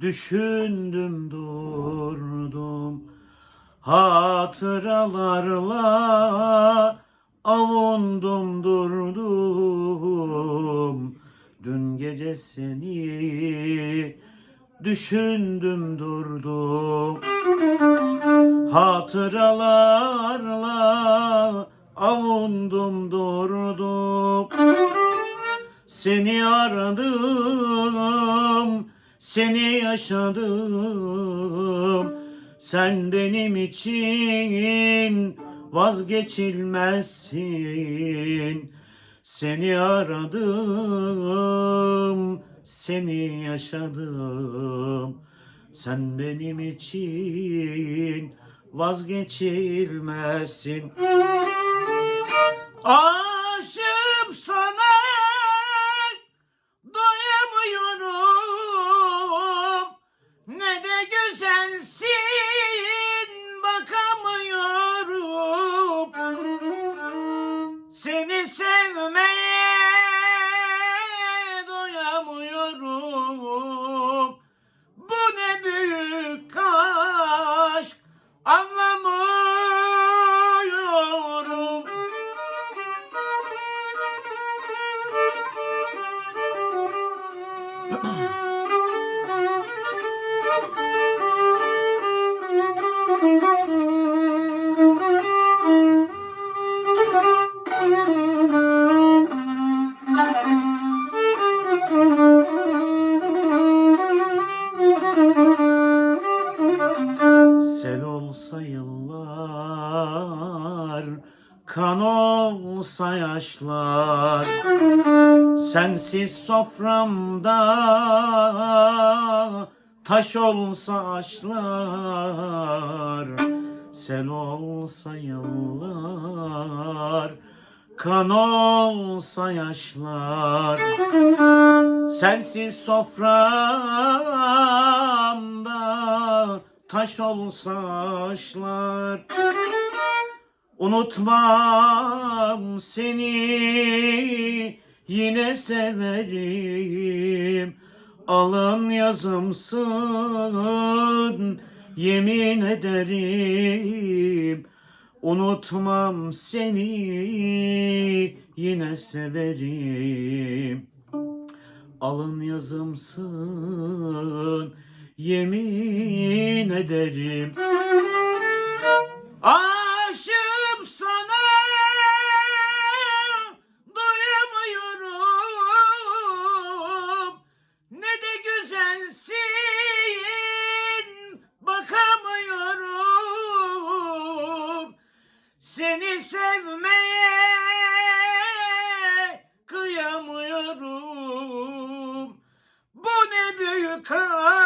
Düşündüm durdum. Hatıralarla avundum durdum. Dün gece seni düşündüm durdum. Hatıralarla avundum durdum Seni aradım, seni yaşadım. Sen benim için vazgeçilmezsin. Seni aradım, seni yaşadım. Sen benim için vazgeçilmezsin olsa yaşlar, sensiz soframda taş olsa aşlar, sel olsa yıllar, kan olsa yaşlar, sensiz soframda taş olsa aşlar Unutmam seni yine severim. Alın yazımsın yemin ederim. Unutmam seni yine severim. Alın yazımsın yemin ederim. Aşığım 看啊。